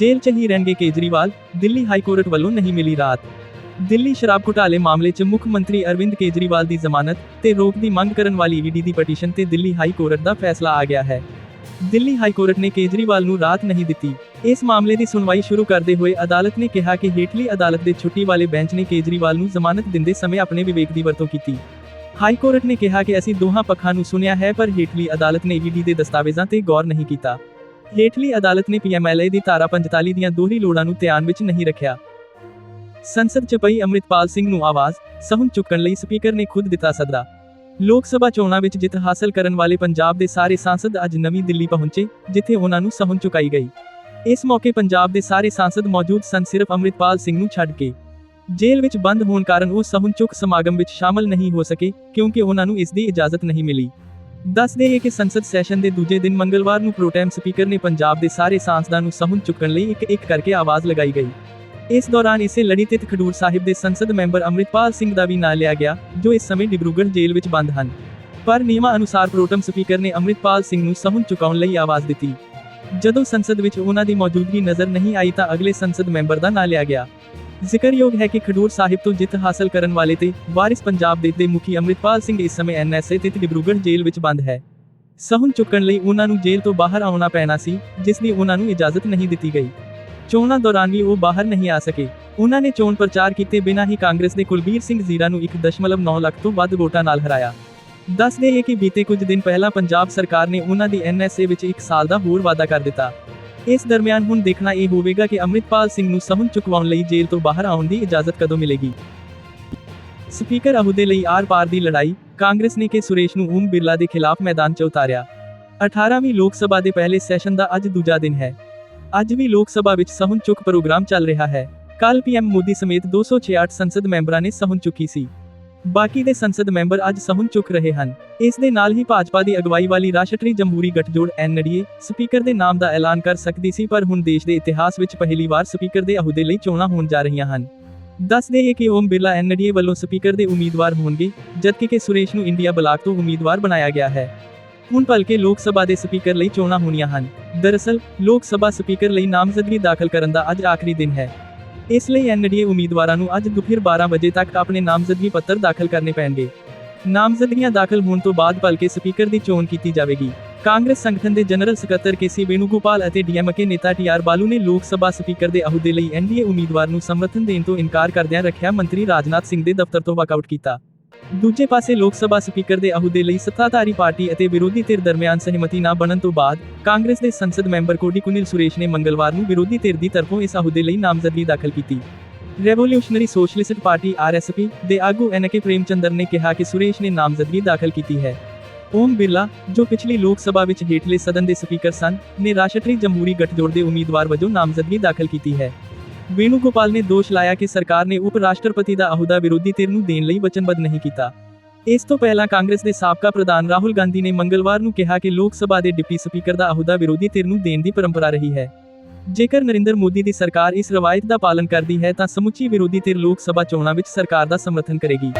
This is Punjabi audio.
ਜੇਲ੍ਹ 'ਚ ਹੀ ਰਹਿਣਗੇ ਕੇਜਰੀਵਾਲ, ਦਿੱਲੀ ਹਾਈ ਕੋਰਟ ਵੱਲੋਂ ਨਹੀਂ ਮਿਲੀ ਰਾਤ। ਦਿੱਲੀ ਸ਼ਰਾਬ ਘੁਟਾਲੇ ਮਾਮਲੇ 'ਚ ਮੁੱਖ ਮੰਤਰੀ ਅਰਵਿੰਦ ਕੇਜਰੀਵਾਲ ਦੀ ਜ਼ਮਾਨਤ ਤੇ ਰੋਕ ਦੀ ਮੰਗ ਕਰਨ ਵਾਲੀ ਈਡੀ ਦੀ ਪਟੀਸ਼ਨ ਤੇ ਦਿੱਲੀ ਹਾਈ ਕੋਰਟ ਦਾ ਫੈਸਲਾ ਆ ਗਿਆ ਹੈ। ਦਿੱਲੀ ਹਾਈ ਕੋਰਟ ਨੇ ਕੇਜਰੀਵਾਲ ਨੂੰ ਰਾਤ ਨਹੀਂ ਦਿੱਤੀ। ਇਸ ਮਾਮਲੇ ਦੀ ਸੁਣਵਾਈ ਸ਼ੁਰੂ ਕਰਦੇ ਹੋਏ ਅਦਾਲਤ ਨੇ ਕਿਹਾ ਕਿ ਹੇਠਲੀ ਅਦਾਲਤ ਦੇ ਛੁੱਟੀ ਵਾਲੇ ਬੈਂਚ ਨੇ ਕੇਜਰੀਵਾਲ ਨੂੰ ਜ਼ਮਾਨਤ ਦਿੰਦੇ ਸਮੇਂ ਆਪਣੇ ਵਿਵੇਕ ਦੀ ਵਰਤੋਂ ਕੀਤੀ। ਹਾਈ ਕੋਰਟ ਨੇ ਕਿਹਾ ਕਿ ਅਸੀਂ ਦੋਹਾਂ ਪੱਖਾਂ ਨੂੰ ਸੁਣਿਆ ਹੈ ਪਰ ਹੇਠਲੀ ਅਦਾਲਤ ਨੇ ਈਡੀ ਦੇ ਦਸਤਾਵੇਜ਼ਾਂ ਤੇ ਗੌਰ ਨਹੀਂ ਕੀਤਾ। ਹੇਠਲੀ ਅਦਾਲਤ ਨੇ ਪੀਐਮਐਲਏ ਦੀ ਧਾਰਾ 45 ਦੀਆਂ ਦੋਹਰੀ ਲੋੜਾਂ ਨੂੰ ਧਿਆਨ ਵਿੱਚ ਨਹੀਂ ਰੱਖਿਆ। ਸੰਸਦ ਚ ਪਈ ਅੰਮ੍ਰਿਤਪਾਲ ਸਿੰਘ ਨੂੰ ਆਵਾਜ਼ ਸਹੁੰ ਚੁੱਕਣ ਲਈ ਸਪੀਕਰ ਨੇ ਖੁਦ ਦਿੱਤਾ ਸੱਦਾ। ਲੋਕ ਸਭਾ ਚੋਣਾਂ ਵਿੱਚ ਜਿੱਤ ਹਾਸਲ ਕਰਨ ਵਾਲੇ ਪੰਜਾਬ ਦੇ ਸਾਰੇ ਸਾਂਸਦ ਅੱਜ ਨਵੀਂ ਦਿੱਲੀ ਪਹੁੰਚੇ, ਜਿੱਥੇ ਉਹਨਾਂ ਨੂੰ ਸਹੁੰ ਚੁਕਾਈ ਗਈ। ਇਸ ਮੌਕੇ ਪੰਜਾਬ ਦੇ ਸਾਰੇ ਸਾਂਸਦ ਮੌਜੂਦ ਸਨ ਸਿਰਫ ਅੰਮ੍ਰਿਤਪਾਲ ਸਿੰਘ ਨੂੰ ਛੱਡ ਕੇ। ਜੇਲ੍ਹ ਵਿੱਚ ਬੰਦ ਹੋਣ ਕਾਰਨ ਉਹ ਸਹੁੰ ਚੁੱਕ ਸਮਾਗਮ ਵਿੱਚ ਸ਼ਾਮਲ ਨਹੀਂ ਹੋ ਸਕੇ, ਕਿਉਂਕਿ ਉਹਨਾਂ ਨੂੰ ਇਸ ਦੀ ਇਜਾਜ਼ਤ ਨਹੀਂ ਮਿਲੀ। ਦੱਸ ਦੇਈਏ ਕਿ ਸੰਸਦ ਸੈਸ਼ਨ ਦੇ ਦੂਜੇ ਦਿਨ ਮੰਗਲਵਾਰ ਨੂੰ ਪ੍ਰੋਟੈਮ ਸਪੀਕਰ ਨੇ ਪੰਜਾਬ ਦੇ ਸਾਰੇ ਸਾਂਸਦਾਂ ਨੂੰ ਸਹੁੰ ਚੁੱਕਣ ਲਈ ਇੱਕ ਇੱਕ ਕਰਕੇ ਆਵਾਜ਼ ਲਗਾਈ ਗਈ। ਇਸ ਦੌਰਾਨ ਇਸੇ ਲੜੀ ਤਿਤ ਖਡੂਰ ਸਾਹਿਬ ਦੇ ਸੰਸਦ ਮੈਂਬਰ ਅੰਮ੍ਰਿਤਪਾਲ ਸਿੰਘ ਦਾ ਵੀ ਨਾਂ ਲਿਆ ਗਿਆ, ਜੋ ਇਸ ਸਮੇਂ ਡਿਬਰੂਗੜ੍ਹ ਜੇਲ੍ਹ ਵਿੱਚ ਬੰਦ ਹਨ। ਪਰ ਨਿਯਮਾਂ ਅਨੁਸਾਰ ਪ੍ਰੋਟਮ ਸਪੀਕਰ ਨੇ ਅੰਮ੍ਰਿਤਪਾਲ ਸਿੰਘ ਨੂੰ ਸਹੁੰ ਚੁਕਾਉਣ ਲਈ ਆਵਾਜ਼ ਦਿੱਤੀ। ਜਦੋਂ ਸੰਸਦ ਵਿੱਚ ਉਹਨਾਂ ਦੀ ਮੌਜੂਦਗੀ ਨਜ਼ਰ ਨਹੀਂ ਆਈ ਤਾਂ ਅਗਲੇ ਸੰਸਦ ਮੈਂਬਰ ਦਾ ਨਾਂ ਲਿਆ ਗਿਆ। ਜ਼ਿਕਰਯੋਗ ਹੈ ਕਿ ਖਡੂਰ ਸਾਹਿਬ ਤੋਂ ਜਿੱਤ ਹਾਸਲ ਕਰਨ ਵਾਲੇ ਤੇ ਵਾਰਿਸ ਪੰਜਾਬ ਦੇ ਦੇ ਮੁਖੀ ਅੰਮ੍ਰਿਤਪਾਲ ਸਿੰਘ ਇਸ ਸਮੇਂ ਐਨਐਸਏ ਤੇ ਡਿਬਰੂਗੜ੍ਹ ਜੇਲ੍ਹ ਵਿੱਚ ਬੰਦ ਹੈ। ਸਹੁੰ ਚੁੱਕਣ ਲਈ ਉਹਨਾਂ ਨੂੰ ਜੇਲ੍ਹ ਤੋਂ ਬਾਹਰ ਆਉਣਾ ਪੈਣਾ ਸੀ, ਜਿਸ ਦੀ ਉਹਨਾਂ ਨੂੰ ਇਜਾਜ਼ਤ ਨਹੀਂ ਦਿੱਤੀ ਗਈ। ਚੋਣਾਂ ਦੌਰਾਨ ਵੀ ਉਹ ਬਾਹਰ ਨਹੀਂ ਆ ਸਕੇ। ਉਹਨਾਂ ਨੇ ਚੋਣ ਪ੍ਰਚਾਰ ਕੀਤੇ ਬਿਨਾਂ ਹੀ ਕਾਂਗਰਸ ਦੇ ਕੁਲਬੀਰ ਸਿੰਘ ਜ਼ੀਰਾ ਨੂੰ 1.9 ਲੱਖ ਤੋਂ ਵੱਧ ਵੋਟਾਂ ਨਾਲ ਹਰਾਇਆ। ਦੱਸਦੇ ਹੈ ਕਿ ਬੀਤੇ ਕੁਝ ਦਿਨ ਪਹਿਲਾਂ ਪੰਜਾਬ ਸਰਕਾਰ ਨੇ ਉਹਨਾਂ ਦੀ ਐਨਐਸਏ ਵਿੱਚ 1 ਸਾਲ ਦਾ ਹੋਰ ਵਾਅਦਾ ਕਰ ਦਿੱਤਾ। ਇਸ ਦਰਮਿਆਨ ਹੁਣ ਦੇਖਣਾ ਇਹ ਹੋਵੇਗਾ ਕਿ ਅੰਮ੍ਰਿਤਪਾਲ ਸਿੰਘ ਨੂੰ ਸਹੁੰ ਚੁਕਵਾਉਣ ਲਈ ਜੇਲ੍ਹ ਤੋਂ ਬਾਹਰ ਆਉਣ ਦੀ ਇਜਾਜ਼ਤ ਕਦੋਂ ਮਿਲੇਗੀ। ਸਪੀਕਰ ਅਹੁਦੇ ਲਈ ਆਰ-ਪਾਰ ਦੀ ਲੜਾਈ, ਕਾਂਗਰਸ ਨੇ ਕੇ ਸੁਰੇਸ਼ ਨੂੰ ਓਮ ਬਿਰਲਾ ਦੇ ਖਿਲਾਫ ਮੈਦਾਨ 'ਚ ਉਤਾਰਿਆ। 18ਵੀਂ ਲੋਕ ਸਭਾ ਦੇ ਪਹਿਲੇ ਸੈਸ਼ਨ ਦਾ ਅੱਜ ਦੂਜਾ ਦਿਨ ਹੈ। ਅੱਜ ਵੀ ਲੋਕ ਸਭਾ ਵਿੱਚ ਸਹੁੰ ਚੁੱਕ ਪ੍ਰੋਗਰਾਮ ਚੱਲ ਰਿਹਾ ਹੈ। ਕੱਲ ਪੀਐਮ ਮੋਦੀ ਸਮੇਤ 266 ਸੰਸਦ ਮੈਂਬਰਾਂ ਨੇ ਸਹੁੰ ਚੁੱਕੀ ਸੀ। ਬਾਕੀ ਦੇ ਸੰਸਦ ਮੈਂਬਰ ਅੱਜ ਸਹੁੰ ਚੁੱਕ ਰਹੇ ਹਨ। ਇਸ ਦੇ ਨਾਲ ਹੀ ਭਾਜਪਾ ਦੀ ਅਗਵਾਈ ਵਾਲੀ ਰਾਸ਼ਟਰੀ ਜਮਹੂਰੀ ਗੱਠਜੋੜ ਐਨਡੀਏ ਸਪੀਕਰ ਦੇ ਨਾਮ ਦਾ ਐਲਾਨ ਕਰ ਸਕਦੀ ਸੀ, ਪਰ ਹੁਣ ਦੇਸ਼ ਦੇ ਇਤਿਹਾਸ ਵਿੱਚ ਪਹਿਲੀ ਵਾਰ ਸਪੀਕਰ ਦੇ ਅਹੁਦੇ ਲਈ ਚੋਣਾਂ ਹੋਣ ਜਾ ਰਹੀਆਂ ਹਨ। ਦੱਸਦੇ ਹੈ ਕਿ ਓਮ ਬਿਰਲਾ ਐਨਡੀਏ ਵੱਲੋਂ ਸਪੀਕਰ ਦੇ ਉਮੀਦਵਾਰ ਹੋਣਗੇ, ਜਦਕਿ ਕਿ ਸੁਰੇਸ਼ ਨੂੰ ਇੰਡੀਆ ਬਲਾਕ ਤੋਂ ਉਮੀਦਵਾਰ ਬਣਾਇਆ ਗਿਆ ਹੈ। ਹੁਣ ਭਲਕੇ ਲੋਕ ਸਭਾ ਦੇ ਸਪੀਕਰ ਲਈ ਚੋਣਾਂ ਹੋਣੀਆਂ ਹਨ। ਦਰਅਸਲ, ਲੋਕ ਸਭਾ ਸਪੀਕਰ ਲਈ ਨਾਮਜ਼ਦਗੀ ਦਾਖਲ ਕਰਨ ਦਾ ਅੱਜ ਆਖਰੀ ਦਿਨ ਹੈ। ਇਸ ਲਈ ਐਨਡੀਏ ਉਮੀਦਵਾਰਾਂ ਨੂੰ ਅੱਜ ਦੁਪਹਿਰ 12 ਵਜੇ ਤੱਕ ਆਪਣੇ ਨਾਮਜ਼ਦਗੀ ਪੱਤਰ ਦਾਖਲ ਕਰਨੇ ਪੈਣਗੇ। ਨਾਮਜ਼ਦਗੀਆਂ ਦਾਖਲ ਹੋਣ ਤੋਂ ਬਾਅਦ ਭਲਕੇ ਸਪੀਕਰ ਦੀ ਚੋਣ ਕੀਤੀ ਜਾਵੇਗੀ। ਕਾਂਗਰਸ ਸੰਗਠਨ ਦੇ ਜਨਰਲ ਸਕੱਤਰ ਕੇਸੀ ਵੇਣੂਗੋਪਾਲ ਅਤੇ ਡੀਐਮਕੇ ਨੇਤਾ ਟੀਆਰ ਬਾਲੂ ਨੇ ਲੋਕ ਸਭਾ ਸਪੀਕਰ ਦੇ ਅਹੁਦੇ ਲਈ ਐਨਡੀਏ ਉਮੀਦਵਾਰ ਨੂੰ ਸਮਰਥਨ ਦੇਣ ਤੋਂ ਇਨਕਾਰ ਕਰਦਿਆਂ ਰੱਖਿਆ ਮੰਤਰੀ ਰਾਜਨਾਥ ਸਿੰਘ ਦੇ ਦਫ਼ਤਰ ਤੋਂ ਵਾਕਆਊਟ ਕੀਤਾ। ਦੂਜੇ ਪਾਸੇ ਲੋਕ ਸਭਾ ਸਪੀਕਰ ਦੇ ਅਹੁਦੇ ਲਈ ਸੱਤਾਧਾਰੀ ਪਾਰਟੀ ਅਤੇ ਵਿਰੋਧੀ ਧਿਰ ਦਰਮਿਆਨ ਸਹਿਮਤੀ ਨਾ ਬਣਨ ਤੋਂ ਬਾਅਦ ਕਾਂਗਰਸ ਦੇ ਸੰਸਦ ਮੈਂਬਰ ਕੋਡੀ ਕੁਨਿਲ ਸੁਰੇਸ਼ ਨੇ ਮੰਗਲਵਾਰ ਨੂੰ ਵਿਰੋਧੀ ਧਿਰ ਦੀ ਤਰਫੋਂ ਇਸ ਅਹੁਦੇ ਲਈ ਨਾਮਜ਼ਦਗੀ ਦਾਖਲ ਕੀਤੀ। ਰੈਵੋਲੂਸ਼ਨਰੀ ਸੋਸ਼ਲਿਸਟ ਪਾਰਟੀ ਆਰਐਸਪੀ ਦੇ ਆਗੂ ਐਨਕੇ ਪ੍ਰੇਮਚੰਦਰ ਨੇ ਕਿਹਾ ਕਿ ਸੁਰੇਸ਼ ਨੇ ਨਾਮਜ਼ਦਗੀ ਦਾਖਲ ਕੀਤੀ ਹੈ। ਓਮ ਬਿਰਲਾ, ਜੋ ਪਿਛਲੀ ਲੋਕ ਸਭਾ ਵਿੱਚ ਹੇਠਲੇ ਸਦਨ ਦੇ ਸਪੀਕਰ ਸਨ, ਨੇ ਰਾਸ਼ਟਰੀ ਜਮਹੂਰੀ ਗਠਜੋੜ ਦੇ ਉਮੀਦਵਾਰ ਵਜੋਂ ਨਾਮਜ਼ਦਗੀ ਦਾਖਲ ਕੀਤੀ ਹੈ। ਵੇਣੁਗੋਪਾਲ ਨੇ ਦੋਸ਼ ਲਾਇਆ ਕਿ ਸਰਕਾਰ ਨੇ ਉਪ ਰਾਸ਼ਟਰਪਤੀ ਦਾ ਅਹੁਦਾ ਵਿਰੋਧੀ ਧਿਰ ਨੂੰ ਦੇਣ ਲਈ ਵਚਨਬੱਧ ਨਹੀਂ ਕੀਤਾ। ਇਸ ਤੋਂ ਪਹਿਲਾਂ ਕਾਂਗਰਸ ਦੇ ਸਾਬਕਾ ਪ੍ਰਧਾਨ ਰਾਹੁਲ ਗਾਂਧੀ ਨੇ ਮੰਗਲਵਾਰ ਨੂੰ ਕਿਹਾ ਕਿ ਲੋਕ ਸਭਾ ਦੇ ਡਿਪਟੀ ਸਪੀਕਰ ਦਾ ਅਹੁਦਾ ਵਿਰੋਧੀ ਧਿਰ ਨੂੰ ਦੇਣ ਦੀ ਪਰੰਪਰਾ ਰਹੀ ਹੈ। ਜੇਕਰ ਨਰਿੰਦਰ ਮੋਦੀ ਦੀ ਸਰਕਾਰ ਇਸ ਰਵਾਇਤ ਦਾ ਪਾਲਣ ਕਰਦੀ ਹੈ ਤਾਂ ਸਮੁੱਚੀ ਵਿਰੋਧੀ ਧਿਰ ਲੋਕ ਸਭਾ ਚੋਣਾਂ ਵਿੱਚ ਸਰਕਾਰ ਦਾ ਸਮਰਥਨ ਕਰੇਗੀ।